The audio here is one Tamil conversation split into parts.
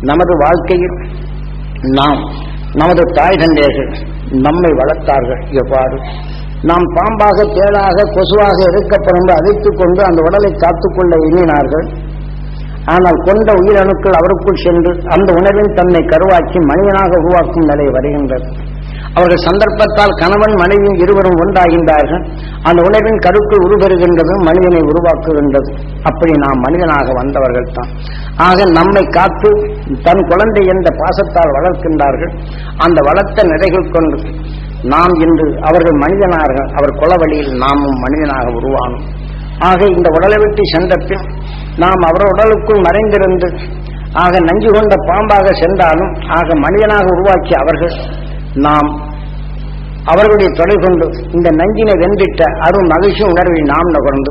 நமது வாழ்க்கையில் நாம் நமது தாய் தந்தையர்கள் நம்மை வளர்த்தார்கள் எவ்வாறு? நாம் பாம்பாக தேளாக கொசுவாக இருக்கப்படும் அழைத்துக் கொண்டு அந்த உடலை காத்துக்கொள்ள எண்ணினார்கள். ஆனால் கொண்ட உயிரணுக்கள் அவருக்குள் சென்று அந்த உணர்வின் தன்னை கருவாக்கி மனிதனாக உருவாக்கும் நிலை வருகின்றது. அவர்கள் சந்தர்ப்பத்தால் கணவன் மனைவி இருவரும் ஒன்றாகின்றார்கள் அந்த உணர்வின் கருக்குள் உருபெறுகின்றது மனிதனை உருவாக்குகின்றது. அப்படி நாம் மனிதனாக வந்தவர்கள் தான் ஆக நம்மை காத்து தன் குழந்தை என்ற பாசத்தால் வளர்க்கின்றார்கள். அந்த வளர்த்த நிறைகள் கொண்டு நாம் இன்று அவர்கள் மனிதனார்கள் அவர் குலவழியில் நாமும் மனிதனாக உருவானோம். ஆக இந்த உடலை விட்டு சென்ற பின் நாம் அவர் உடலுக்குள் மறைந்திருந்து ஆக நஞ்சு கொண்ட பாம்பாக சென்றாலும் ஆக மனிதனாக உருவாக்கிய அவர்கள் நாம் அவர்களுடைய தொடை கொண்டு இந்த நஞ்சினை வென்றிட்ட அருள் மகிழ்ச்சி உணர்வில் நாம் நகர்ந்து.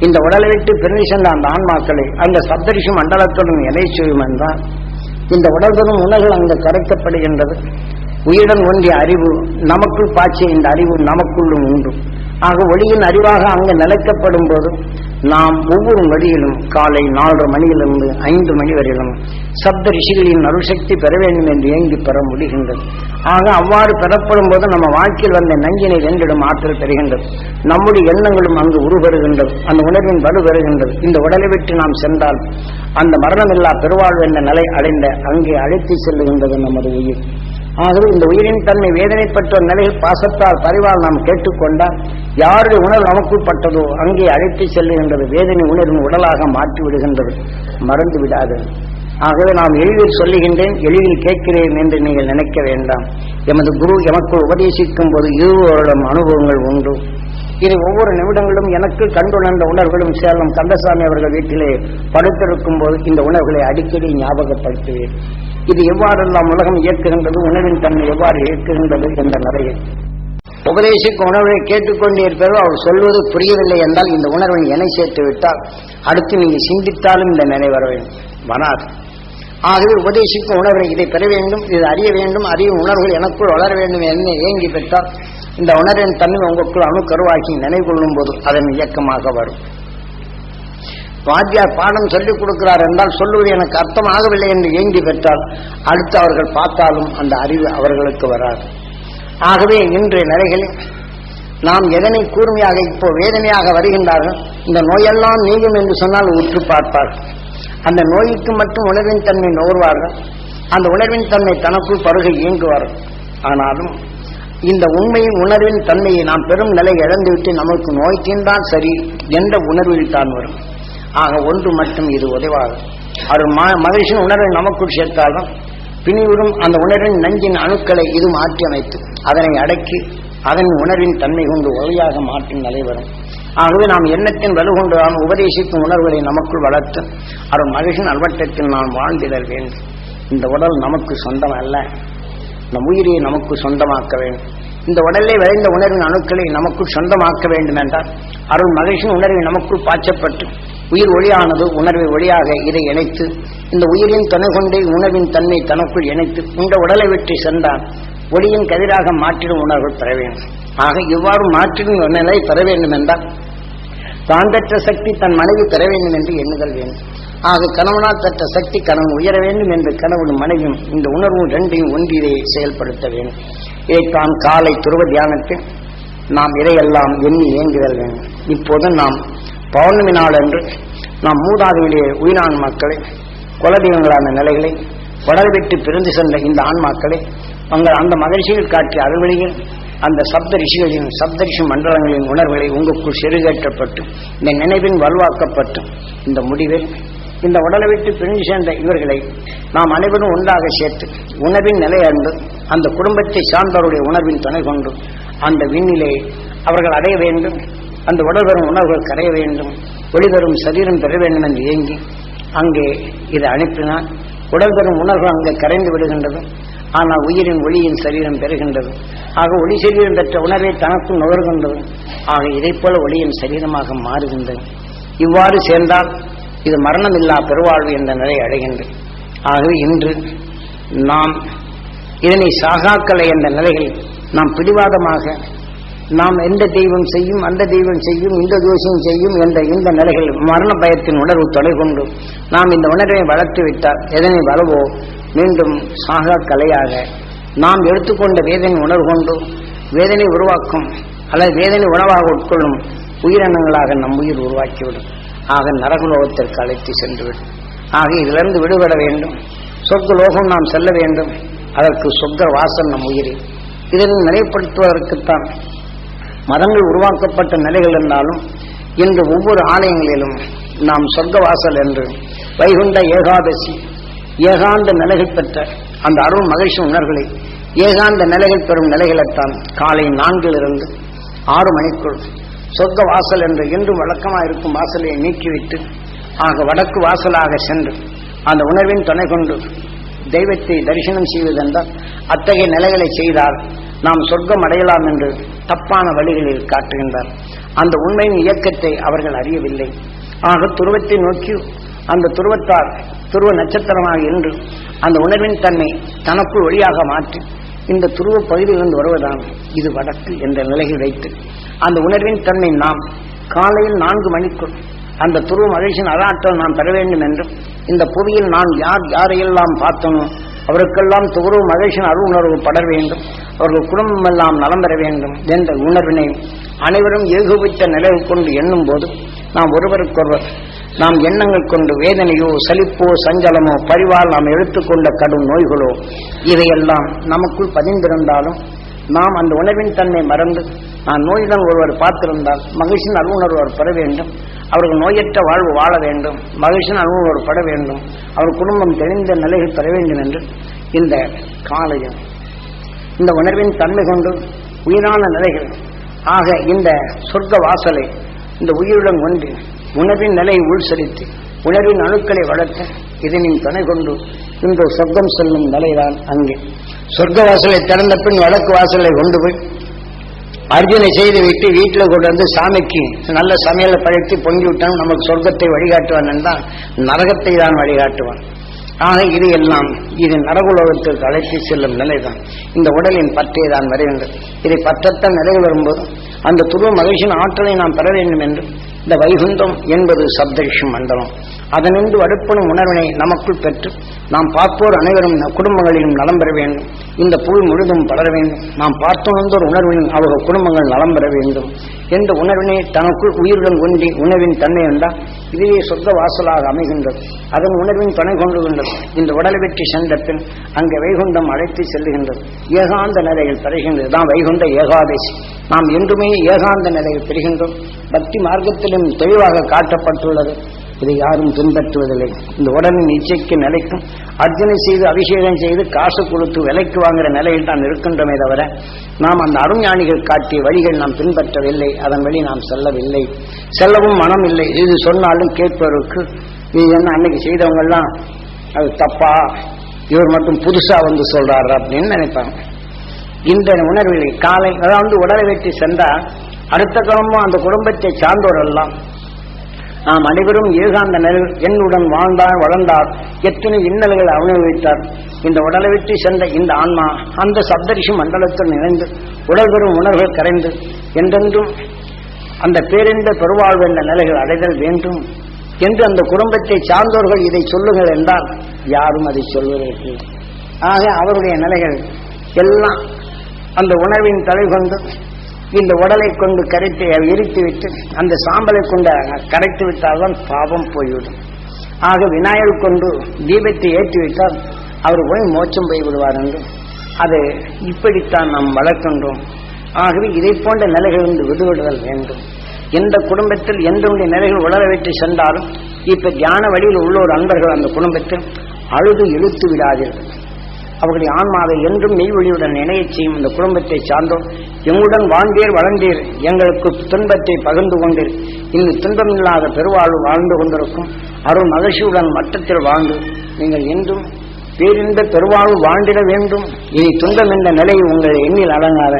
இந்த உடலை விட்டு பிரிந்து சென்ற அந்த ஆன்மாக்களை அந்த சப்தரிஷி மண்டலத்துடன் எதை செய்யும் என்றால் இந்த உடல் தரும் அங்கு கரைக்கப்படுகின்றது. உயிருடன் ஒன்றிய அறிவு நமக்குள் பாய்ச்சிய இந்த அறிவு நமக்குள்ளும் உண்டு. ஆக ஒளியின் அறிவாக அங்கு நிலைக்கப்படும் போது நாம் ஒவ்வொரு வழியிலும் காலை நாலரை மணியிலிருந்து ஐந்து மணி வரையிலும் சப்த ரிஷிகளின் அருள்சக்தி பெற வேண்டும் என்று ஏங்கி பெற முடிகின்றது. ஆக அவ்வாறு பெறப்படும் போது நம்ம வாழ்க்கையில் வந்த நஞ்சினை வென்றிடும் ஆற்றல் பெறுகின்றது. நம்முடைய எண்ணங்களும் அங்கு உருவருகின்றது. அந்த உணர்வின் வலு பெறுகின்றது இந்த உடலை விட்டு நாம் சென்றால் அந்த மரணமில்லா பெருவாழ்வு என்ற நிலை அடைந்த அங்கே அழைத்து செல்லுகின்றது நமது உயிர். ஆகவே இந்த உயிரின் தன்மை வேதனைப்பட்ட நிலையில் பாசத்தால் பரிவால் நாம் கேட்டுக்கொண்டால் யாருடைய உணர்வு நமக்குப்பட்டதோ அங்கே அழைத்து செல்லுகின்றது. வேதனை உணர்வின் உடலாக மாற்றி விடுகின்றது. மறந்து விடாது. ஆகவே நாம் எளிதில் சொல்லுகின்றேன் எளிதில் கேட்கிறேன் என்று நீங்கள் நினைக்க வேண்டாம். எமது குரு எமக்கு உபதேசிக்கும் போது இருவரிடம் அனுபவங்கள் உண்டு. இது ஒவ்வொரு நிமிடங்களும் எனக்கு கண்டுணர்ந்த உணர்வுகளும் சேலம் கந்தசாமி அவர்கள் வீட்டிலே படுத்திருக்கும் போது இந்த உணர்வுகளை அடிக்கடி ஞாபகப்படுத்துவேன். இது எவ்வாறெல்லாம் உலகம் இயக்குகின்றது உணவின் தன்மை எவ்வாறு இயக்குகின்றது என்ற நிறைய. உபதேசிக்க உணர்வை கேட்டுக்கொண்டே இருப்பதோ அவர் சொல்வது புரியவில்லை என்றால் இந்த உணர்வை என சேர்த்து விட்டால் அடுத்து நீங்கள் சிந்தித்தாலும் இந்த நினை வர வேண்டும். வராது. ஆகவே உபதேசிக்கும் உணர்வை இதை பெற வேண்டும் இது அறிய வேண்டும் அறியும் உணர்வுகள் எனக்குள் வளர வேண்டும் என்று ஏங்கி பெற்றால் இந்த உணர்வின் தன்மை உங்களுக்குள் அணுக்கருவாக்கி நினைவு கொள்ளும் போது அதன் இயக்கமாக வரும். வாத்தியார் பாடம் சொல்லிக் கொடுக்கிறார் என்றால் சொல்லுவது எனக்கு அர்த்தம் ஆகவில்லை என்று ஏங்கி பெற்றால் அடுத்து அவர்கள் பார்த்தாலும் அந்த அறிவு அவர்களுக்கு வராது. ஆகவே இன்றைய நிலைகளில் நாம் எதனை கூர்மையாக இப்போ வேதனையாக வருகின்றார்கள் இந்த நோயெல்லாம் நீங்கும் என்று சொன்னால் உற்று பார்ப்பார்கள். அந்த நோய்க்கு மட்டும் உணர்வின் தன்மை நோர்வார்கள் அந்த உணர்வின் தன்மை தனக்குள் பருகை இயங்குவார்கள். ஆனாலும் இந்த உண்மையின் உணர்வின் தன்மையை நாம் பெரும் நிலை இழந்துவிட்டு நமக்கு நோய் சரி என்ற உணர்வில் தான் வரும். ஆக ஒன்று மட்டும் இது உதவாகும் அவர் மகிழ்ச்சியின் உணர்வை நமக்குள் சேர்த்தாலும் பிணிவுறும் அந்த உணர்வின் நஞ்சின் அணுக்களை இது மாற்றி அமைத்து அதனை அடக்கி அதன் உணர்வின் தன்மை கொண்டு உதவியாக மாற்றும் நடைபெறும் ஆகவே நாம் எண்ணத்தின் வலுகொண்டு நாம் உபதேசிக்கும் உணர்வுகளை நமக்குள் வளர்த்து அவர் மகிழ்ச்சியின் அல்வட்டத்தில் நாம் வாழ்ந்திடல் வேண்டும். இந்த உடல் நமக்கு சொந்தம் அல்ல நம் உயிரை நமக்கு சொந்தமாக்க வேண்டும். இந்த உடலே விளைந்த உணர்வின் அணுக்களை நமக்குள் சொந்தமாக்க வேண்டும் என்றால் அருள் மகிழ்ச்சியின் உணர்வை நமக்குள் பாய்ச்சப்பட்டு உயிர் ஒளியானது உணர்வை ஒளியாக இதை இணைத்து இந்த உயிரின் துணை கொண்டே உணர்வின் தன்மை தனக்குள் இணைத்து இந்த உடலை வெற்றி சென்றால் ஒளியின் கதிராக மாற்றிடும் உணர்வு பெற வேண்டும். ஆக இவ்வாறு மாற்றிடும் நிலை பெற வேண்டும் என்றால் தான் பெற்ற சக்தி தன் மனைவி பெற வேண்டும் என்று எண்ணுதல் வேண்டும். ஆக கணவனால் பெற்ற சக்தி கணவன் உயர வேண்டும் என்று கணவன் மனைவியும் இந்த உணர்வு ரெண்டையும் ஒன்றிலே செயல்படுத்த வேண்டும். இதைத்தான் காலை துருவ தியானத்தில் நாம் இதையெல்லாம் எண்ணி இயங்குதல் வேண்டும். இப்போது நாம் பௌர்ணமி நாள் நாம் மூதாதையிலே உயிரான் மக்களை குலதெய்வங்களான நிலைகளை உடல் விட்டு பிரிந்து சென்ற இந்த ஆன்மாக்களை உங்கள் அந்த மகிழ்ச்சியில் காட்டிய அறுவழியில் அந்த சப்த ரிஷிகளின் சப்த ரிஷி மண்டலங்களின் உணர்வுகளை உங்களுக்குள் செருகேற்றப்பட்டு இந்த நினைவின் வலுவாக்கப்பட்டு இந்த முடிவில் இந்த உடலை விட்டு பிரிஞ்சு சேர்ந்த இவர்களை நாம் அனைவரும் ஒன்றாக சேர்த்து உணவின் நிலையன்று அந்த குடும்பத்தை சார்ந்தவருடைய உணர்வின் துணை கொண்டு அந்த விண்ணிலே அவர்கள் அடைய வேண்டும். அந்த உடல் உணவுகள் உணர்வுகள் கரைய வேண்டும் ஒளிதரும் சரீரம் பெற வேண்டும் என்று இயங்கி அங்கே இதை அனுப்பினால் உடல் பெறும் உணர்வு அங்கே கரைந்து விடுகின்றது. ஆனால் உயிரின் ஒளியின் சரீரம் பெறுகின்றது. ஆக ஒளி சரீரம் பெற்ற உணர்வை தனக்கும் நுகர்கின்றது. ஆக இதைப்போல ஒளியின் சரீரமாக மாறுகின்றது. இவ்வாறு சேர்ந்தால் இது மரணமில்லா பெருவாழ்வு என்ற நிலை அடைகின்றது. ஆகவே இன்று நாம் இதனை சாகாக்கலை என்ற நிலையில் நாம் பிடிவாதமாக நாம் எந்த தெய்வம் செய்யும் அந்த தெய்வம் செய்யும் இந்த தோஷம் செய்யும் என்ற இந்த நிலைகள் மரண பயத்தின் உணர்வு தொலை கொண்டு நாம் இந்த உணர்வை வளர்த்து விட்டால் எதனை வரவோ மீண்டும் சாகா கலையாக நாம் எடுத்துக்கொண்ட வேதனை உணர்வு கொண்டு வேதனை உருவாக்கும் அல்லது வேதனை உணவாக உட்கொள்ளும் உயிரினங்களாக நம் உயிர் உருவாக்கிவிடும். ஆக நரகலோகத்திற்கு அழைத்து சென்றுவிடும். ஆக இதிலிருந்து விடுபட வேண்டும். சொர்க்க லோகம் நாம் செல்ல வேண்டும். அதற்கு சொர்க்க வாசல் நம் உயிரை. இதனை நிலைப்படுத்துவதற்குத்தான் மதங்கள் உருவாக்கப்பட்ட நிலைகள் இருந்தாலும் இன்று ஒவ்வொரு ஆலயங்களிலும் நாம் சொர்க்க வாசல் என்று வைகுண்ட ஏகாதசி ஏகாந்த நிலைகள் பெற்ற அந்த அருள் மகிழ்ச்சி உணர்களை ஏகாந்த நிலைகள் பெறும் நிலைகளைத்தான் காலை நான்கிலிருந்து ஆறு மணிக்குள் சொர்க்க வாசல் என்று என்றும் வழக்கமாக இருக்கும் வாசலை நீக்கிவிட்டு ஆக வடக்கு வாசலாக சென்று அந்த உணர்வின் துணை கொண்டு தெய்வத்தை தரிசனம் செய்வதென்றால் அத்தகைய நிலைகளை செய்தால் நாம் சொர்க்கம் அடையலாம் என்று தப்பான வழிகளில் காட்டுகின்றார். அந்த உண்மையின் இயக்கத்தை அவர்கள் அறியவில்லை. ஆக துருவத்தை நோக்கி அந்த துருவத்தார் துருவ நட்சத்திரமாக என்று அந்த உணர்வின் தன்மை தனக்குள் ஒளியாக மாற்றி இந்த துருவ பகுதியிலிருந்து வருவதாம் இது வடக்கு என்ற நிலையில் வைத்து அந்த உணர்வின் தன்மை நாம் காலையில் நான்கு மணிக்குள் அந்த துருவ மகிழ்ச்சியின் அராற்றல் நாம் பெற வேண்டும் என்றும் இந்த புவியில் நான் யார் யாரையெல்லாம் பார்த்தனோ அவருக்கெல்லாம் துருவ மகேஷன் அருள் உணர்வு படர வேண்டும். அவர்கள் குடும்பம் எல்லாம் நலம் பெற வேண்டும் என்ற உணர்வினை அனைவரும் ஏகோபித்த நிலையை கொண்டு எண்ணும் போது நாம் ஒருவருக்கொருவர் நாம் எண்ணங்கள் கொண்டு வேதனையோ சலிப்போ சஞ்சலமோ பரிவால் நாம் எடுத்துக்கொண்ட கடும் நோய்களோ இதையெல்லாம் நமக்குள் பதிந்திருந்தாலும் நாம் அந்த உணர்வின் தன்மை மறந்து நான் நோயுடன் ஒருவர் பார்த்திருந்தால் மகிழ்ச்சியின் அருணர்வர் பெற வேண்டும். அவர்கள் நோயற்ற வாழ்வு வாழ வேண்டும் மகிழ்ச்சியின் அனுபவங்களோடு பட வேண்டும் அவர் குடும்பம் தெளிந்த நிலையில் பெற வேண்டும் என்று இந்த காலையும் இந்த உணர்வின் தன்மை கொண்டு உயிரான நிலைகள் ஆக இந்த சொர்க்க வாசலை இந்த உயிருடன் ஒன்று உணர்வின் நிலையை உள்சரித்து உணர்வின் அணுக்களை வளர்த்த இதனின் துணை கொண்டு இந்த சொர்க்கம் செல்லும் நிலைதான் அங்கே. சொர்க்க வாசலை திறந்த பின் வடக்கு வாசலை கொண்டு போய் அர்ஜுனை செய்து விட்டு வீட்டில் கொண்டு வந்து சாமிக்கு நல்ல சமையலை படைத்து பொங்கி விட்டான். நமக்கு சொர்க்கத்தை வழிகாட்டுவான் தான் நரகத்தை தான் வழிகாட்டுவான். ஆனால் இது எல்லாம் இது நரகுலோகத்திற்கு அழைத்து செல்லும் நிலைதான். இந்த உடலின் பற்றை தான் வருகின்றது இதை பற்றத்தான் நிறைவு வரும்போது அந்த துருவ மகிழ்ச்சியின் ஆற்றலை நாம் பெற வேண்டும் என்று இந்த வைகுந்தம் என்பது சப்தரிஷி மண்டலம் அதனின்று அடுப்படும் உணர்வினை நமக்குள் பெற்று நாம் பார்ப்போர் அனைவரும் குடும்பங்களிலும் நலம் பெற வேண்டும். இந்த புல் முழுதும் பலர வேண்டும். நாம் பார்த்துணர்ந்தோர் உணர்விலும் அவர்கள் குடும்பங்கள் நலம் பெற வேண்டும். என்ற உணர்வினை தனக்குள் உயிருடன் ஒன்றி உணவின் தன்மை என்றால் இதுவே சொந்த வாசலாக அமைகின்றது. அதன் உணர்வின் துணை கொண்டுகின்றது. இந்த உடலை வெற்றி சென்ற பின் அங்கே வைகுண்டம் அழைத்து செல்லுகின்றது. ஏகாந்த நிலையில் பெறுகின்றது. தான் வைகுண்ட ஏகாதசி. நாம் என்றுமே ஏகாந்த நிலையில் பெறுகின்றோம். பக்தி மார்க்கத்திலும் தெளிவாக காட்டப்பட்டுள்ளது. இதை யாரும் பின்பற்றுவதில்லை. இந்த உடலின் இச்சைக்கு நிலைக்கும். அர்ச்சனை செய்து அபிஷேகம் செய்து காசு கொடுத்து விலைக்கு வாங்குற நிலையில் தான் இருக்கின்றமே தவிர நாம் அந்த அருஞானிகள் காட்டிய வழிகள் நாம் பின்பற்றவில்லை. அதன் வழி நாம் செல்லவில்லை. செல்லவும் மனம் இல்லை. இது சொன்னாலும் கேட்பவருக்கு நீ என்ன அன்னைக்கு செய்தவங்கெல்லாம் அது தப்பா? இவர் மட்டும் புதுசா வந்து சொல்றாரு? அப்படின்னு நினைப்பாங்க. இந்த உணர்வில்லை காலை அதாவது உடலை வெட்டி சென்றால் அடுத்த கிழமும் அந்த குடும்பத்தை சார்ந்தோரெல்லாம் நாம் அனைவரும் ஏகாந்த நிலை என்னுடன் வாழ்ந்தார் வளர்ந்தார். எத்தனை இன்னல்களை அனுபவித்தார். இந்த உடலை விட்டு சென்ற இந்த ஆன்மா அந்த சப்தரிஷி மண்டலத்தில் நிறைந்து உடல் பெறும் உணர்வுகள் கரைந்து என்றென்றும் அந்த பேரிந்த பெருவாழ்வு என்ற நிலைகள் அடைதல் வேண்டும் என்று அந்த குடும்பத்தை சார்ந்தோர்கள் இதை சொல்லுங்கள் என்றால் யாரும் அதை சொல்வதற்கு. ஆக அவருடைய நிலைகள் எல்லாம் அந்த உணர்வின் தலை கொண்டு இந்த உடலை கொண்டு கரைத்து எரித்து விட்டு அந்த சாம்பலை கொண்டு கரைத்து விட்டால்தான் பாவம் போய்விடும். ஆக விநாயகர் கொண்டு தீபத்தை ஏற்றி விட்டால் அவர் போய் மோச்சம் போய் விடுவார் என்று. அது இப்படித்தான் நாம் வளர்க்கின்றோம். ஆகவே இதை போன்ற வந்து விடுவிடுதல் வேண்டும். எந்த குடும்பத்தில் எந்தனுடைய நிலைகள் உலர வைத்து சென்றாலும் இப்ப தியான வழியில் உள்ள ஒரு அன்பர்கள் அந்த குடும்பத்தில் அழுது இழுத்து விடாதீர்கள். அவர்களுடைய ஆன்மாவை என்றும் மெய்வழியுடன் இணையச் செய்யும் இந்த குடும்பத்தை சார்ந்தோம் எங்களுடன் வாழ்ந்தீர் வளர்ந்தீர் எங்களுக்கு துன்பத்தை பகிர்ந்து கொண்டீர். இங்கு துன்பமில்லாத பெருவாழ்வு வாழ்ந்து கொண்டிருக்கும் அருள் மகிழ்ச்சியுடன் மட்டத்தில் வாழ்ந்து நீங்கள் என்றும் பேரின்ப பெருவாழ்வு வாழ்ந்திட வேண்டும். இனி துன்பம் என்ற நிலை உங்கள் எண்ணில் அடங்காத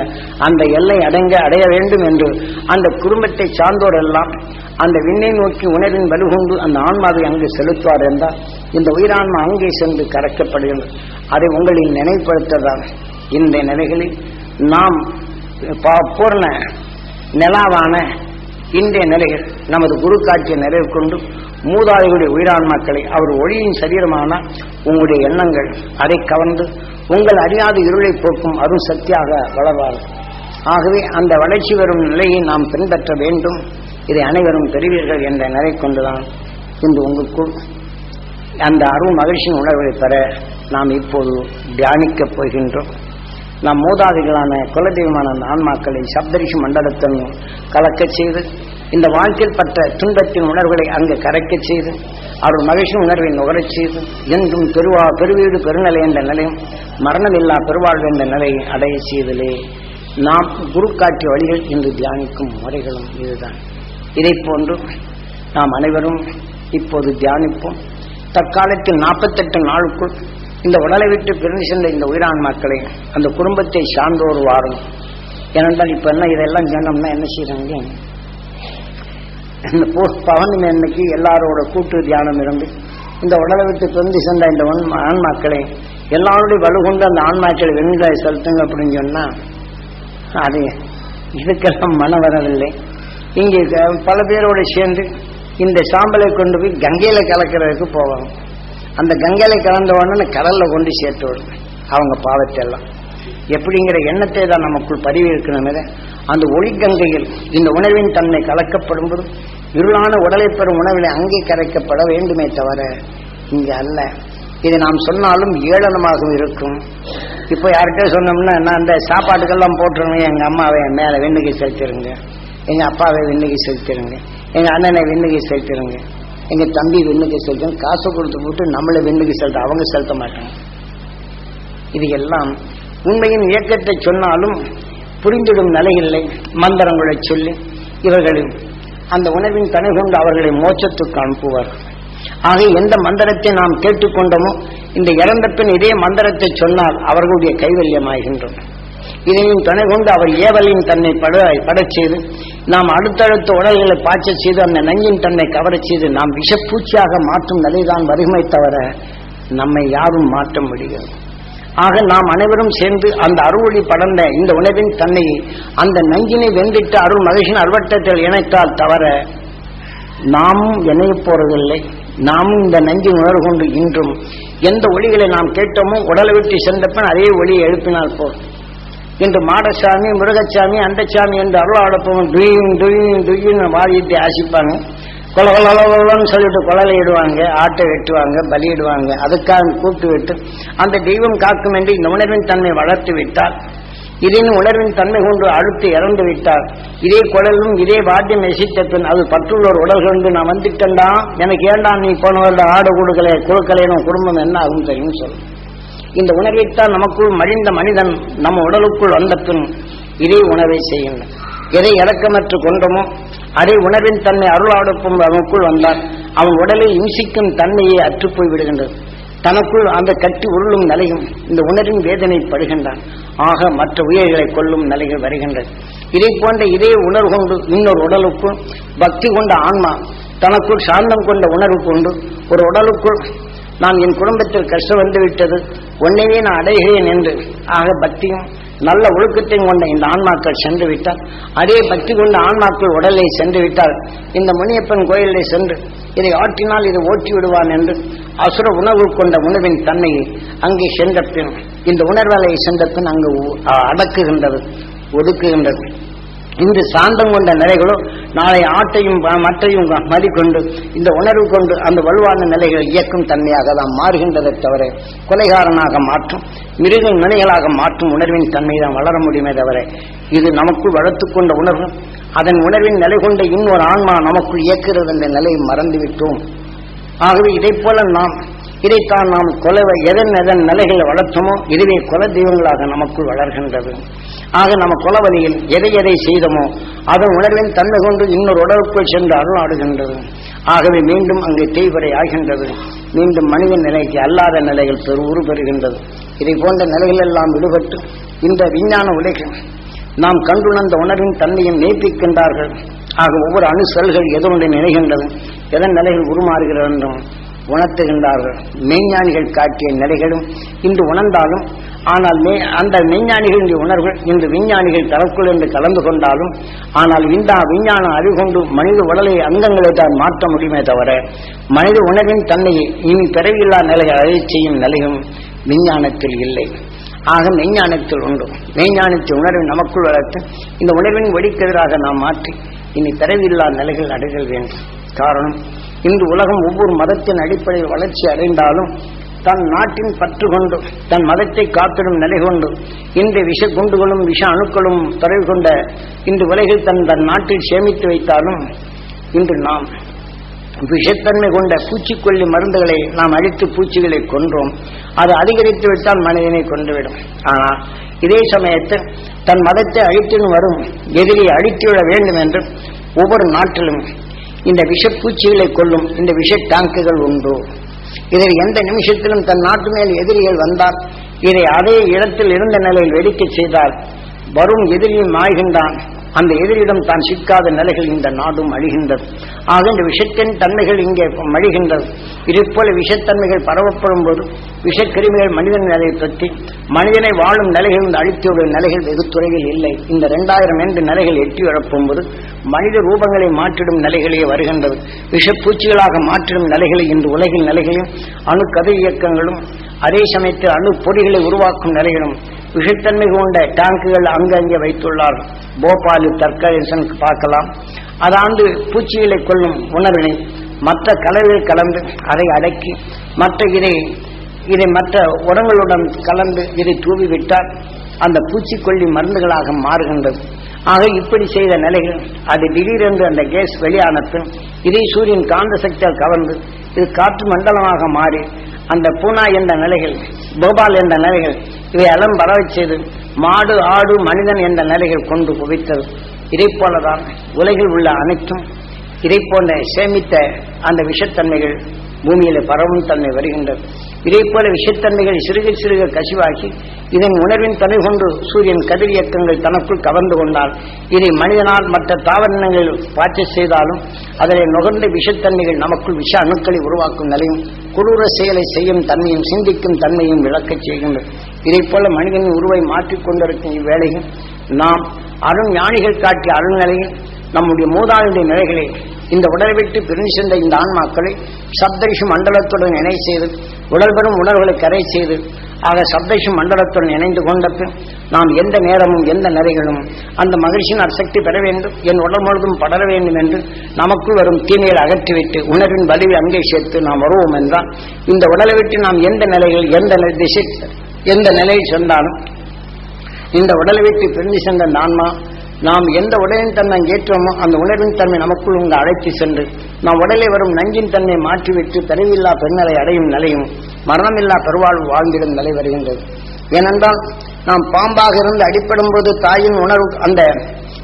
அந்த எல்லை அடங்க அடைய வேண்டும் என்று அந்த குடும்பத்தை சார்ந்தோர் எல்லாம் அந்த விண்ணை நோக்கி உணர்வின் வலுகொண்டு அந்த ஆன்மாவை அங்கு செலுத்துவார் என்றால் இந்த உயிரான்மா அங்கே சென்று கரைக்கப்படுகின்றது அதை உங்களில் நினைவுபடுத்ததான் இந்த நிலைகளில் நாம் பூர்ண நிலாவான இன்றைய நிலைகள் நமது குரு காட்சியை நிறைவு கொண்டு மூதாதையுடைய உயிரான்மாக்களை அவர் ஒளியின் சரீரமான உங்களுடைய எண்ணங்கள் அதை கவர்ந்து உங்கள் அறியாத இருளை போக்கும் அருள் சக்தியாக வளர்வார்கள். ஆகவே அந்த வளர்ச்சி வரும் நிலையை நாம் பின்பற்ற வேண்டும். இதை அனைவரும் பெறுவீர்கள் என்ற நிலை கொண்டுதான் இன்று உங்களுக்குள் அந்த அருள் மகிழ்ச்சியின் உணர்வை பெற நாம் இப்போது தியானிக்கப் போகின்றோம். நம் மூதாதிகளான குலதெய்வமான அந்த ஆன்மாக்களை சப்தரிஷி மண்டலத்தின் கலக்கச் செய்து இந்த வாழ்க்கையில் பட்ட துன்பத்தின் உணர்வுகளை அங்கு கரைக்கச் செய்து அருள் மகிழ்ச்சி உணர்வை நுகரச் செய்து என்றும் பெருவா பெருவீடு பெருநிலை என்ற நிலையும் மரணமில்லா பெருவாழ்வு என்ற நிலையை அடைய செய்தலே நாம் குரு காட்டிய வழிகள் இன்று தியானிக்கும் முறைகளும் இதுதான். இதை போன்று நாம் அனைவரும் இப்போது தியானிப்போம். தற்காலத்தில் நாற்பத்தெட்டு நாளுக்குள் இந்த உடலை விட்டு பிரிந்து சென்ற இந்த உயிரான்மாக்களை அந்த குடும்பத்தை சார்ந்தோர் வாரும். ஏனென்றால் இப்ப என்ன இதெல்லாம் சொன்னோம்னா என்ன செய்யறாங்க இந்த பௌ- பௌர்ணமி அன்னைக்கு எல்லாரோட கூட்டு தியானம் இருந்து இந்த உடலை விட்டு பிரிந்து சென்ற இந்த ஆன்மாக்களை எல்லாருடைய வலுகொண்டு அந்த ஆன்மாக்களை வெண்களை செலுத்துங்க அப்படின்னு சொன்னா அது இதுக்கெல்லாம் மன வரவில்லை. இங்கே பல பேரோட சேர்ந்து இந்த சாம்பலை கொண்டு போய் கங்கையில கலக்கிறதுக்கு போவாங்க அந்த கங்கையில கலந்த உடனே கடல்ல கொண்டு சேர்த்து விடுங்க அவங்க பாவத்தை எல்லாம் எப்படிங்கிற எண்ணத்தை தான் நமக்குள் பதிவு இருக்கணுமே அந்த ஒளி கங்கையில் இந்த உணவின் தன்மை கலக்கப்படும்போது இருளான உடலை பெறும் உணவிலே அங்கே கரைக்கப்பட வேண்டுமே தவிர இங்கே அல்ல. இது நாம் சொன்னாலும் ஏளனமாக இருக்கும். இப்போ யார்கிட்ட சொன்னோம்னா நான் அந்த சாப்பாட்டுக்கெல்லாம் போட்டுருங்க எங்கள் அம்மாவை என் மேல வெண்ணுகை செலுத்திருங்க. எங்கள் அப்பாவை வெண்ணுகை செலுத்திருங்க. எங்க அண்ணனை வெண்ணுகை செலுத்திருங்க எங்க தம்பி விண்ணுகை செலுத்துங்க காசு கொடுத்து போட்டு நம்மளை வெண்ணுகை செலுத்த அவங்க செலுத்த மாட்டாங்க. இது எல்லாம் உண்மையின் இயக்கத்தை சொன்னாலும் புரிந்திடும் நிலையில்லை. மந்திரங்களை சொல்லி இவர்களின் அந்த உணவின் தனி கொண்டு அவர்களை மோச்சத்துக்கு அனுப்புவார். ஆக எந்த மந்திரத்தை நாம் கேட்டுக்கொண்டோமோ இந்த இறந்த பின் இதே மந்திரத்தை சொன்னால் அவர்களுடைய கைவல்யமாகின்றோம். இதையும் துணை கொண்டு அவர் ஏவலின் தன்னை பட படச் செய்து நாம் அடுத்தடுத்த உடல்களை பாய்ச்ச செய்து அந்த நஞ்சின் தன்னை கவர செய்து நாம் விஷப்பூச்சியாக மாற்றும் நிலைதான் வறுமை தவிர நம்மை யாரும் மாற்ற முடியாது. ஆக நாம் அனைவரும் சேர்ந்து அந்த அருளொளி படர்ந்த இந்த உணவின் தன்னையை அந்த நஞ்சினை வெந்திட்டு அருள் மகிழ்ச்சியின் அறுவட்டத்தில் இணைத்தால் தவிர நாமும் இணைய போறதில்லை. நாமும் இந்த நஞ்சின் உணர்வு கொண்டு இன்றும் எந்த ஒளிகளை நாம் கேட்டோமோ உடலை விட்டு சென்றப்பன் அதே ஒளியை எழுப்பினால் போதும். இன்று மாடசாமி முருகச்சாமி அண்டசாமி என்று அருளாடப்பவன் துயின் துயின் துயின் வாரியத்தை ஆசிப்பாங்க. கொல கொலன்னு சொல்லிட்டு கொலையிடுவாங்க ஆட்டை வெட்டுவாங்க பலியிடுவாங்க அதுக்காக கூப்பிட்டு விட்டு அந்த தெய்வம் காக்கும் என்று இந்த உணர்வின் தன்மை வளர்த்து விட்டால் இதன் உணர்வின் தன்மை கொண்டு அழுத்து இறந்து விட்டால் இதே குழலும் இதே வாத்தியம் எசித்த பின் அது பற்றுள்ளோர் உடல் கொண்டு நான் வந்துட்டேன்டா. எனக்கு ஏண்டா நீ போன ஆடு கொடுக்கல கொடுக்கலைன்னு குடும்பம் என்ன ஆகும் தெரியும் சொல்லு இந்த உணர்வைத்தான் நமக்குள் மழிந்த மனிதன் நம்ம உடலுக்குள் வந்த பின் இதே உணர்வை செய்யும். எதை இறக்கமற்று கொண்டோமோ அதே உணர்வின் தன்மை அருளாடப்பும் அவனுக்குள் வந்தான் அவன் உடலை இம்சிக்கும் தன்மையை அற்றுப்போய் விடுகின்றது. தனக்குள் அந்த கட்டி உருளும் நிலையும் இந்த உணர்வின் வேதனை படுகின்றான். ஆக மற்ற உயிர்களை கொல்லும் நிலைகள் வருகின்றது. இதை போன்ற இதே உணர்வு கொண்டு இன்னொரு உடலுக்குள் பக்தி கொண்ட ஆன்மா தனக்குள் சாந்தம் கொண்ட உணர்வு கொண்டு ஒரு உடலுக்குள் நான் என் குடும்பத்தில் கஷ்டம் வந்து விட்டது. உன்னையே நான் அடைகிறேன் என்று. ஆக பக்தியும் நல்ல ஒழுக்கத்தையும் கொண்ட இந்த ஆன்மாக்கள் சென்று விட்டார். அதே பக்தி கொண்ட ஆன்மாக்கள் உடலை சென்று விட்டார். இந்த முனியப்பன் கோயிலை சென்று இதை ஆற்றினால் இதை ஓட்டி விடுவான் என்று அசுர உணவு கொண்ட உணவின் தன்மையை அங்கே சென்ற பின் இந்த உணர்வலையை சென்ற பின் அங்கு அடக்குகின்றது ஒடுக்குகின்றது. இன்று சாந்தம் கொண்ட நிலைகளோ நாளை ஆட்டையும் மற்றையும் மதிக்கொண்டு இந்த உணர்வு கொண்டு அந்த வலுவான நிலைகள் இயக்கும் தன்மையாக தான் மாறுகின்றதை தவிர கொலைகாரனாக மாற்றும் மிருக நிலைகளாக மாற்றும் உணர்வின் தன்மை தான் வளர முடியுமே தவிர இது நமக்குள் வளர்த்து கொண்ட உணர்வு. அதன் உணர்வின் நிலை கொண்ட இன்னொரு ஆன்மா நமக்குள் இயக்கிறது என்ற நிலையை மறந்துவிட்டோம். ஆகவே இதை போல நாம் இதைத்தான் நாம் கொலை எதன் எதன் நிலைகளை வளர்த்தோமோ இதுவே குல தெய்வங்களாக நமக்குள் வளர்கின்றது. ஆக நம்ம குலவழியில் எதை எதை செய்தோமோ அதன் உணர்வின் தன்மை கொண்டு இன்னொரு உடலுக்குள் சென்று அருளாடுகின்றது. ஆகவே மீண்டும் அங்கே தேய்வரை ஆகின்றது. மீண்டும் மனித நிலைக்கு அல்லாத நிலைகள் பெரு உரு பெறுகின்றது. இதை போன்ற நிலைகள் எல்லாம் விடுபட்டு இந்த விஞ்ஞான உலகில் நாம் கண்டுணர்ந்த உணர்வின் தன்மையும் மெய்ப்பிக்கின்றார்கள் ஆக ஒவ்வொரு அணு செல்கள் எதொன்றை நினைகின்றது எதன் நிலைகள் உருமாறுகிறது என்றும் உணர்த்துகின்றார்கள். மெய்ஞானிகள் காட்டிய நிலைகளும் இன்று உணர்ந்தாலும் ஆனால் மே- அந்த மெய்ஞானிகளுடைய உணர்வுகள் இன்று விஞ்ஞானிகள் தனக்குள் என்று கலந்து கொண்டாலும் ஆனால் இந்த விஞ்ஞானம் அறிவுகொண்டு மனித உடலை அங்கங்களை தான் மாற்ற முடியுமே தவிர மனித உணர்வின் தன்மையை இனி பிறவில்லா நிலையை அழைச் செய்யும் நிலையும் விஞ்ஞானத்தில் இல்லை. ஆக மெய்ஞானத்தில் உண்டு. மெய்ஞானத்தை உணர்வை நமக்குள் வளர்த்து இந்த உணர்வின் ஒடிக்கெதிராக நாம் மாற்றி இனி பிறவில்லா நிலைகள் அடைதல் வேண்டும். காரணம் இன்று உலகம் ஒவ்வொரு மதத்தின் அடிப்படையில் வளர்ச்சி அடைந்தாலும் தன் நாட்டின் பற்று கொண்டு தன் மதத்தை காத்திடும் நிலை கொண்டு இந்த விஷ குண்டுகளும் விஷ அணுக்களும் தொடர்பு கொண்ட இன்று உலகில் தன் தன் நாட்டில் சேமித்து வைத்தாலும் இன்று நாம் விஷத்தன்மை கொண்ட பூச்சிக்கொல்லி மருந்துகளை நாம் அழித்து பூச்சிகளை கொன்றோம். அது அதிகரித்து விட்டால் மனிதனை கொண்டுவிடும் ஆனால் இதே சமயத்தில் தன் மதத்தை அழித்துன்னு வரும் எதிரியை அழித்துவிட வேண்டும் என்று ஒவ்வொரு நாட்டிலும் இந்த விஷப்பூச்சிகளை கொள்ளும் இந்த விஷ டேங்குகள் உண்டு. இதில் எந்த நிமிஷத்திலும் தன் நாட்டு மேல் எதிரிகள் வந்தால் இதை அதே இடத்தில் இருந்த நிலையில் வெடிக்கச் செய்தால் வரும் எதிரியும் மாய்கின்றான். அந்த எதிரிடம் தான் சிக்காத நிலைகள் இந்த நாடும் அழிகின்றது. ஆக இந்த விஷத்தின் தன்மைகள் இங்கே மழிகின்றது. இதுபோல விஷத்தன்மைகள் பரவப்படும் போது விஷக்கிருமிகள் மனிதன் நிலையை பற்றி மனிதனை வாழும் நிலைகள் இந்த அழித்தியுடைய நிலைகள் வெகு துறையில் இல்லை. இந்த இரண்டாயிரம் என்ற நிலைகள் எட்டி வரப்போகும்போது மனித ரூபங்களை மாற்றிடும் நிலைகளே வருகின்றது. விஷப்பூச்சிகளாக மாற்றிடும் நிலைகளை இன்று உலகின் நிலைகளையும் அணு கதை இயக்கங்களும் அதே சமயத்தில் அணு பொறிகளை உருவாக்கும் நிலைகளும் விஷத்தன்மை கொண்ட டேங்குகள் அங்கங்கே வைத்துள்ளார். போபாலில் தற்கரேசன் பார்க்கலாம். அதாண்டு பூச்சிகளை கொள்ளும் உணர்வினை மற்ற கலவையில் கலந்து அதை அடக்கி மற்ற இதை இதை மற்ற உரங்களுடன் கலந்து இதை தூவிவிட்டால் அந்த பூச்சிக்கொல்லி மருந்துகளாக மாறுகின்றது. ஆக இப்படி செய்த நிலைகள் அது திடீரென்று அந்த கேஸ் வெளியானத்தும் இதை சூரியன் காந்த சக்தியால் கவர்ந்து இது காற்று மண்டலமாக மாறி அந்த பூனா என்ற நிலைகள் போபால் என்ற நிலைகள் இவை அலம் பரவச் செய்து மாடு ஆடு மனிதன் என்ற நிலைகள் கொண்டு குவித்தது இதை போலதான் உலகில் உள்ள அனைத்தும் இதை போன்ற சேமித்த அந்த விஷத்தன்மைகள் பூமியில பரவும் தன்மை வருகின்றது. இதே போல விஷத்தன்மைகள் சிறுக சிறுக கசிவாகி இதன் உணர்வின் தன்மை கொண்டு சூரியன் கதிர் இயக்கங்கள் தனக்குள் கவர்ந்து கொண்டால் இதை மனிதனால் மற்ற தாவரங்கள் பாய்ச்சி செய்தாலும் அதில் நுகர்ந்த விஷத்தன்மைகள் நமக்குள் விஷ அணுக்களை உருவாக்கும் நிலையும் கொடூர செயலை செய்யும் தன்மையும் சிந்திக்கும் தன்மையும் விளக்கச் செய்கின்றது இதை போல மனிதனின் உருவை மாற்றிக் கொண்டிருக்கும் இவ்வேளையில் நாம் அருண் ஞானிகள் காட்டிய அருள்நிலையில் நம்முடைய மூதாளுடைய நிலைகளை இந்த உடலை விட்டு பிரிந்து சென்ற இந்த ஆன்மாக்களை சப்தரிஷி மண்டலத்துடன் இணை செய்து உடல் பெறும் உணர்வுகளை கரை செய்து ஆக சப்தரிஷி மண்டலத்துடன் இணைந்து கொண்ட பின் நாம் எந்த நேரமும் எந்த நிறைகளும் அந்த மகிழ்ச்சியின் அசக்தி பெற வேண்டும் என் உடல் முழுதும் படர வேண்டும் என்று நமக்குள் வரும் தீமையை அகற்றிவிட்டு உணர்வின் வலிவை அங்கே சேர்த்து நாம் வருவோம் என்றால் இந்த உடலை விட்டு நாம் எந்த நிலைகள் எந்த திசை எந்த நிலையில் சென்றாலும் இந்த உடலை விட்டு பிரிந்து சென்ற நான்மா நாம் எந்த உடலின் தன்மை ஏற்றோமோ அந்த உணர்வின் தன்மை நமக்குள் உங்க அழைத்து சென்று நாம் உடலை வரும் நஞ்சின் தன்மை மாற்றிவிட்டு பிறவில்லா பெண்ணலை அடையும் நிலையும் மரணமில்லா பெருவாழ்வு வாழ்ந்திடும் நிலை வருகின்றது. ஏனென்றால் நாம் பாம்பாக இருந்து அடிப்படும் போது தாயின் உணர்வு அந்த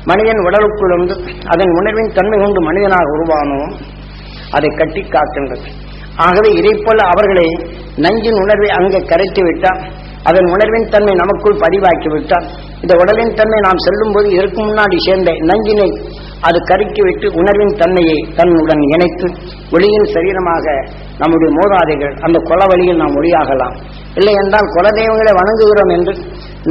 மனிதன் உடலுக்குள்ளிருந்து வந்து அதன் உணர்வின் தன்மை கொண்டு மனிதனாக உருவானோம் அதை கட்டி காக்கின்றது ஆகவே இதைப்போல அவர்களை நஞ்சின் உணர்வை அங்கே கரைத்து விட்டால் அதன் உணர்வின் தன்மை நமக்குள் பதிவாக்கி விட்டால் இந்த உடலின் தன்மை நாம் செல்லும் போது இதற்கு முன்னாடி சேர்ந்த நஞ்சினை அது கருக்கிவிட்டு உணர்வின் தன்மையை தன்னுடன் இணைத்து ஒளியின் சரீரமாக நம்முடைய மூதாதைகள் அந்த கொலவழியில் நாம் ஒளியாகலாம். இல்லை என்றால் குலதெய்வங்களை வணங்குகிறோம் என்று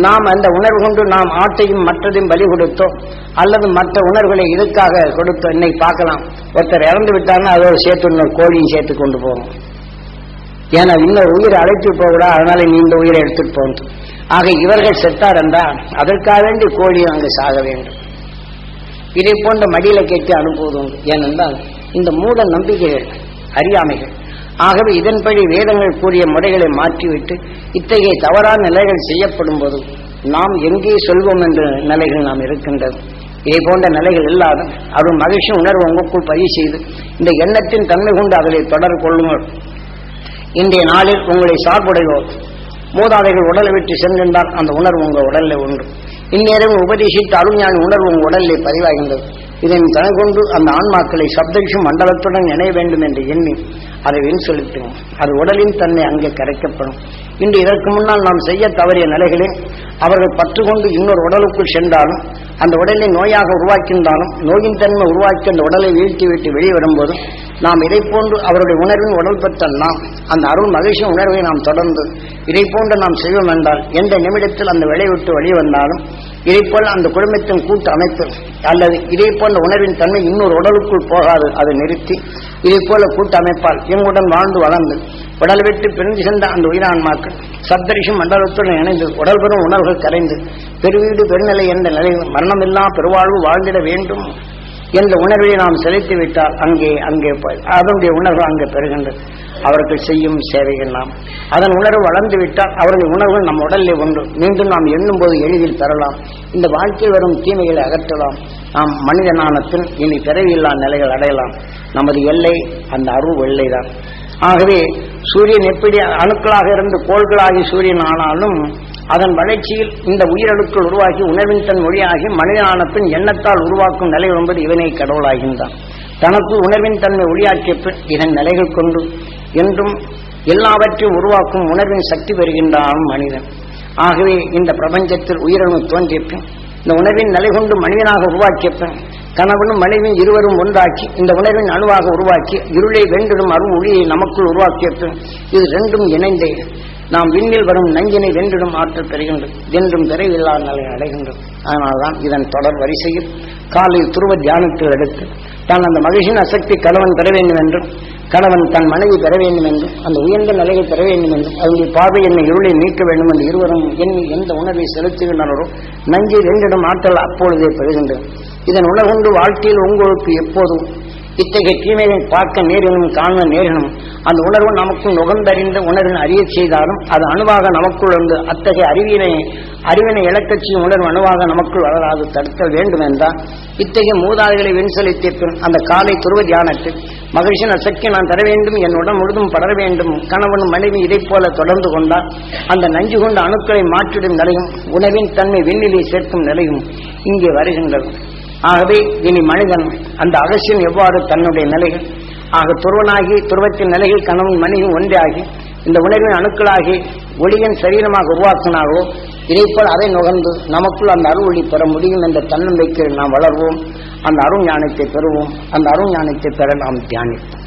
நாம் அந்த உணர்வு கொண்டு நாம் ஆட்டையும் மற்றதையும் பலி கொடுத்தோம் அல்லது மற்ற உணர்வுகளை இதுக்காக கொடுத்தோம் இன்னைக்கு பார்க்கலாம். ஒருத்தர் இறந்து விட்டாங்கன்னா அதோடு சேர்த்து இன்னொரு கோழியும் சேர்த்து கொண்டு போகணும். ஏன்னா இன்னொரு உயிரை அழைத்து போகக்கூடாது அதனால நீ இந்த உயிரை எடுத்துட்டு போகணும் ஆக இவர்கள் செத்தார் என்றால் அதற்காக வேண்டி கோழியும் அங்கு சாக வேண்டும். இதை போன்ற மடியில கேட்டு அனுப்புவது ஏனென்றால் இந்த மூட நம்பிக்கைகள் அறியாமைகள். ஆகவே இதன்படி வேதங்கள் கூறிய முறைகளை மாற்றிவிட்டு இத்தகைய தவறான நிலைகள் செய்யப்படும் போது நாம் எங்கே சொல்வோம் என்ற நிலைகள் நாம் இருக்கின்றது. இதை போன்ற நிலைகள் இல்லாத அவர் மகிழ்ச்சி உணர்வு உங்களுக்குள் பதிவு செய்து இந்த எண்ணத்தின் தன்மை கொண்டு அதில் தொடர் கொள்ளுங்கள் இன்றைய நாளில் உங்களை சார்புடையோர். மூதாதைகள் உடலை விட்டு சென்றிருந்தால் அந்த உணர்வு உங்கள் உடலில் உண்டு. இந்நேரம் உபதேசித்த அருஞானி உணர்வு உங்கள் உடலில் பதிவாகின்றது. இதன் தனை கொண்டு அந்த ஆன்மாக்களை சப்தரிஷம் மண்டலத்துடன் இணைய வேண்டும் என்று எண்ணி அதை வின் செலுத்தும் அது உடலின் தன்மை அங்கே கரைக்கப்படும். இன்று இதற்கு முன்னால் நாம் செய்ய தவறிய நிலைகளில் அவர்கள் பற்றுக்கொண்டு இன்னொரு உடலுக்குள் சென்றாலும் அந்த உடலை நோயாக உருவாக்கியிருந்தாலும் நோயின் தன்மை உருவாக்கி அந்த உடலை வீழ்த்தி விட்டு வெளியே வரும்போதும் நாம் இதை போன்று அவருடைய உணர்வின் உடல் பெற்ற நாம் அந்த அருள் மகிழ்ச்சி உணர்வை நாம் தொடர்ந்து இதை போன்று நாம் செய்வோம் என்றால் எந்த நிமிடத்தில் அந்த விளை விட்டு வெளியே வந்தாலும் இதை போல அந்த குடும்பத்தின் கூட்டு அமைப்பு அல்லது இதே போன்ற உணர்வின் தன்மை இன்னொரு உடலுக்குள் போகாது அதை நிறுத்தி இதை போல கூட்டு அமைப்பால் எங்குடன் வாழ்ந்து வளர்ந்து உடல் விட்டு பிரிந்து சென்ற அந்த உயிரான்மாக்கள் சப்தரிஷம் மண்டலத்துடன் இணைந்து உடல் பெறும் உணர்வுகள் கரைந்து பெருவீடு பெருநிலை என்ற நிலையில் மரணமில்லா பெருவாழ்வு வாழ்ந்திட வேண்டும். என்ற உணர்வை நாம் செலுத்தி விட்டால் அங்கே அங்கே அதனுடைய உணர்வு அங்கே பெறுகின்றது. அவர்கள் செய்யும் சேவைகள் நாம் அதன் உணர்வு வளர்ந்து விட்டால் அவருடைய உணர்வு நம் உடலில் ஒன்று. மீண்டும் நாம் எண்ணும் போது எளிதில் பெறலாம். இந்த வாழ்க்கையில் வரும் தீமைகளை அகற்றலாம். நாம் மனித நாணத்தில் இனி பிறவியில்லா நிலைகள் அடையலாம். நமது எல்லை அந்த அருள் எல்லைதான். ஆகவே சூரியன் எப்படி அணுக்களாக இருந்து கோள்களாகி சூரியன் ஆனாலும் அதன் வளர்ச்சியில் இந்த உயிரணுக்கள் உருவாகி உணர்வின் தன் மொழியாகி மனிதனான பின் எண்ணத்தால் உருவாக்கும் நிலை என்பது இவனை கடவுளாகின்றான். தனக்கு உணர்வின் தன்மை ஒளியாக்கிய பின் இதன் நிலைகள் கொண்டு என்றும் எல்லாவற்றையும் உருவாக்கும் உணர்வின் சக்தி பெறுகின்றான் மனிதன். ஆகவே இந்த பிரபஞ்சத்தில் உயிரணு தோன்றிய பின் இந்த உணர்வின் நிலை கொண்டு மனிதனாக உருவாக்கிய பின் கணவனும் மனைவியும் இருவரும் ஒன்றாக்கி இந்த உணர்வின் அணுவாக உருவாக்கி இருளை வென்றிடும் அருள் ஒளியை நமக்குள் உருவாக்கிய பின் இது ரெண்டும் இணைந்தே நாம் விண்ணில் வரும் நஞ்சினை வென்றிடும் ஆற்றல் பெறுகின்றது. என்றும் விரைவில்லா நிலை அடைகின்றது. அதனால்தான் இதன் தொடர் வரிசையில் காலையில் துருவ தியானத்தில் எடுத்து தான் அந்த மகிழ்ச்சியின் அசக்தி கணவன் பெற வேண்டும் என்றும் கணவன் தன் மனைவி பெற வேண்டும் என்றும் அந்த உயர்ந்த நிலையை பெற வேண்டும் என்றும் அவருடைய பார்வை என்னை இருளை நீக்க வேண்டும் என்று இருவரும் எண்ணி எந்த உணர்வை செலுத்துகின்றனரோ நஞ்சை வென்றிடும் ஆற்றல் அப்பொழுதே பெறுகின்றது. இதன் உணர்வுண்டு வாழ்க்கையில் உங்களுக்கு எப்போதும் இத்தகைய தீமையை பார்க்க நேரினும் காண நேரினும் அந்த உணர்வு நமக்கு நுகர்ந்தறிந்த உணர்வின் அறிய செய்தாலும் அது அணுவாக நமக்குள் அத்தகைய அறிவினை அறிவினை இழக்கச் உணர்வு அணுவாக நமக்குள் வளராது தடுத்தல் வேண்டும் என்றால் இத்தகைய மூதாதைகளை வெண்சலித்திய பின் அந்த காலை துருவ தியானத்தில் மகிழ்ச்சியின் அசக்தி நான் தர வேண்டும் என்னுடன் முழுதும் படர வேண்டும் கணவனும் மனைவி இதைப் போல தொடர்ந்து கொண்டால் அந்த நஞ்சு கொண்ட அணுக்களை மாற்றிடும் நிலையும் உணவின் தன்மை விண்ணிலே சேர்க்கும் நிலையும் இங்கே வருகின்றது. ஆகவே இனி மனிதன் அந்த அகசியம் எவ்வாறு தன்னுடைய நிலைகள் ஆக துருவனாகி துருவத்தின் நிலையில் கணவன் மனிதன் ஒன்றாகி இந்த உணர்வின் அணுக்களாகி ஒளியின் சரீரமாக உருவாக்கினாகவோ இதைப்போல் அதை நுகர்ந்து நமக்குள் அந்த அருள் ஒளி பெற முடியும் என்ற தன்னம்பிக்கையில் நாம் வளர்வோம். அந்த அருள் ஞானத்தை பெறுவோம். அந்த அருள் ஞானத்தை பெற நாம் தியானிப்போம்.